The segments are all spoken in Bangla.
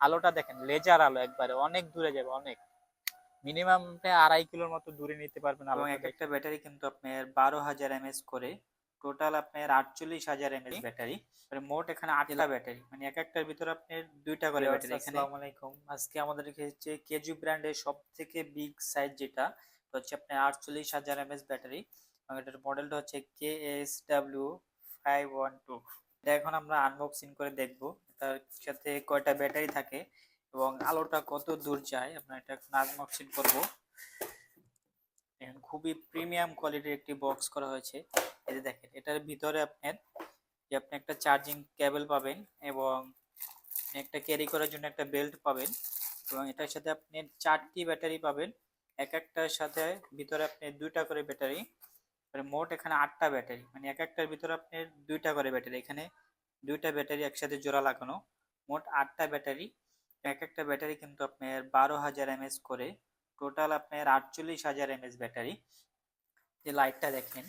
আলোটা দেখেন লেজার আলো একবারে অনেক দূরে যাবে অনেক। মিনিমাম আড়াই কিলোর মতো দূরে নিতে পারবেন এবং এক একটা ব্যাটারি কিন্তু আপনার বারো হাজার এমএস করে টোটাল আপনার আটচল্লিশ হাজার এমএস ব্যাটারি। মোট এখানে আটটা ব্যাটারি মানে এক একটার ভিতরে আপনার দুইটা করে ব্যাটারি আসসালামু আলাইকুম। আজকে আমাদের হচ্ছে কেজু ব্র্যান্ডের সব থেকে বিগ সাইজ যেটা হচ্ছে আপনার আটচল্লিশ হাজার এমএস ব্যাটারি। এবং এটার মডেলটা হচ্ছে K S W five one two এটা এখন আমরা আনবক্সিং করে দেখব। এটার সাথে কয়টা ব্যাটারি থাকে এবং আলোটা কত দূর যায়, আমরা এটা এখন আনবক্সিং করব। খুবই প্রিমিয়াম কোয়ালিটির একটি বক্স করা হয়েছে। যে দেখেন, এটার ভিতরে আপনার, যে আপনি একটা চার্জিং কেবল পাবেন এবং একটা ক্যারি করার জন্য একটা বেল্ট পাবেন এবং এটার সাথে আপনি চারটি ব্যাটারি পাবেন। এক একটার সাথে ভিতরে আপনি দুইটা করে ব্যাটারি মানে মোট এখানে আটটা ব্যাটারি মানে এক একটার ভিতরে আপনি দুইটা করে ব্যাটারি। এখানে দুইটা ব্যাটারি একসাথে জোড়া লাগানো, মোট আটটা ব্যাটারি। এক একটা ব্যাটারি কিন্তু আপনার বারো হাজার এমএস করে টোটাল আপনার আটচল্লিশ হাজার এমএস ব্যাটারি। যে লাইটটা দেখেন,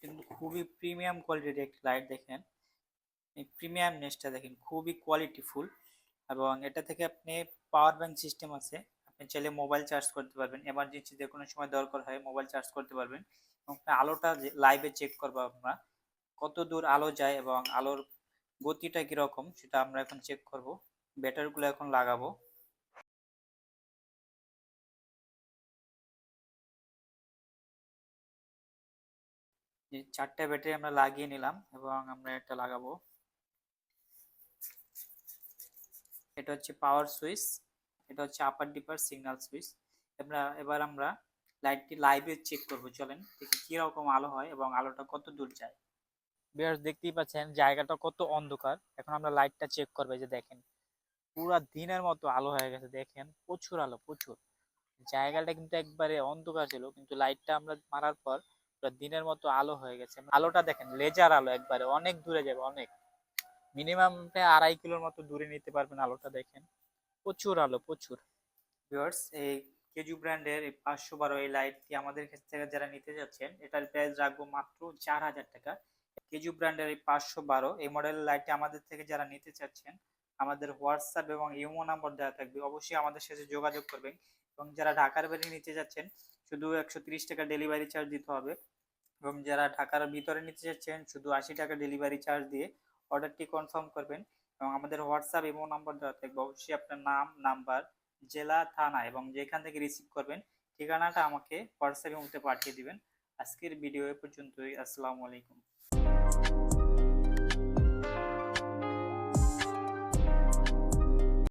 কিন্তু খুবই প্রিমিয়াম কোয়ালিটির একটি লাইট দেখেন। এই প্রিমিয়াম নেসটা দেখেন, খুবই কোয়ালিটিফুল এবং এটা থেকে আপনি পাওয়ার ব্যাংক সিস্টেম আছে, আপনি চাইলে মোবাইল চার্জ করতে পারবেন। এমার্জেন্সি যে কোনো সময় দরকার হয় মোবাইল চার্জ করতে পারবেন। এবং আলোটা লাইভে চেক করব আমরা, কত দূর আলো যায় এবং আলোর গতিটা কীরকম সেটা আমরা এখন চেক করব। ব্যাটারিগুলো এখন লাগাবো। চারটা ব্যাটারি আমরা লাগিয়ে নিলাম এবং আমরা এটা লাগাবো। এটা হচ্ছে পাওয়ার সুইচ এটা হচ্ছে আপার ডিপার সিগন্যাল সুইচ আমরা, এবার আমরা লাইটটি লাইভে চেক করব, চলেন দেখি কীরকম আলো হয় এবং আলোটা কত দূর যায়। বিয়ার্স দেখতেই পাচ্ছেন, জায়গাটা কত অন্ধকার। এখন আমরা লাইটটা চেক করবে যে দেখেন, পুরো দিনের মতো আলো হয়ে গেছে, দেখেন, প্রচুর আলো, প্রচুর। জায়গাটা কিন্তু একবারে অন্ধকার ছিল, কিন্তু লাইটটা আমরা মারার পর পুরো দিনের মতো আলো হয়ে গেছে। আলোটা দেখেন লেজার আলো একবারে, অনেক দূরে যাবে, অনেক। মিনিমাম আড়াই কিলোর মতো দূরে নিতে পারবেন আলোটা, দেখেন। প্রচুর আলো, প্রচুর। ভিউয়ার্স এই কেজু ব্র্যান্ডের এই পাঁচশো বারো এই লাইটটি আমাদের কাছ থেকে যারা নিতে যাচ্ছেন, এটার প্রাইস রাখব মাত্র চার হাজার টাকা। কেজু ব্র্যান্ডের এই পাঁচশো বারো, এই মডেলের লাইটটি আমাদের থেকে যারা নিতে চাচ্ছেন, আমাদের হোয়াটসঅ্যাপ এবং ইমো নাম্বার দেওয়া থাকবে, অবশ্যই আমাদের সাথে যোগাযোগ করবেন এবং যারা ঢাকার বাইরে নিতে যাচ্ছেন, শুধু একশো তিরিশ টাকা ডেলিভারি চার্জ দিতে হবে এবং যারা ঢাকার ভিতরে নিতে যাচ্ছেন, শুধু আশি টাকা ডেলিভারি চার্জ দিয়ে অর্ডারটি কনফার্ম করবেন এবং আমাদের হোয়াটসঅ্যাপ ইমো নাম্বার দেওয়া থাকবে, অবশ্যই আপনার নাম নাম্বার জেলা, থানা এবং যেখান থেকে রিসিভ করবেন, ঠিকানাটা আমাকে হোয়াটসঅ্যাপ ইমোতে পাঠিয়ে দিবেন। আজকের ভিডিও এ পর্যন্তই, আসসালামু আলাইকুম।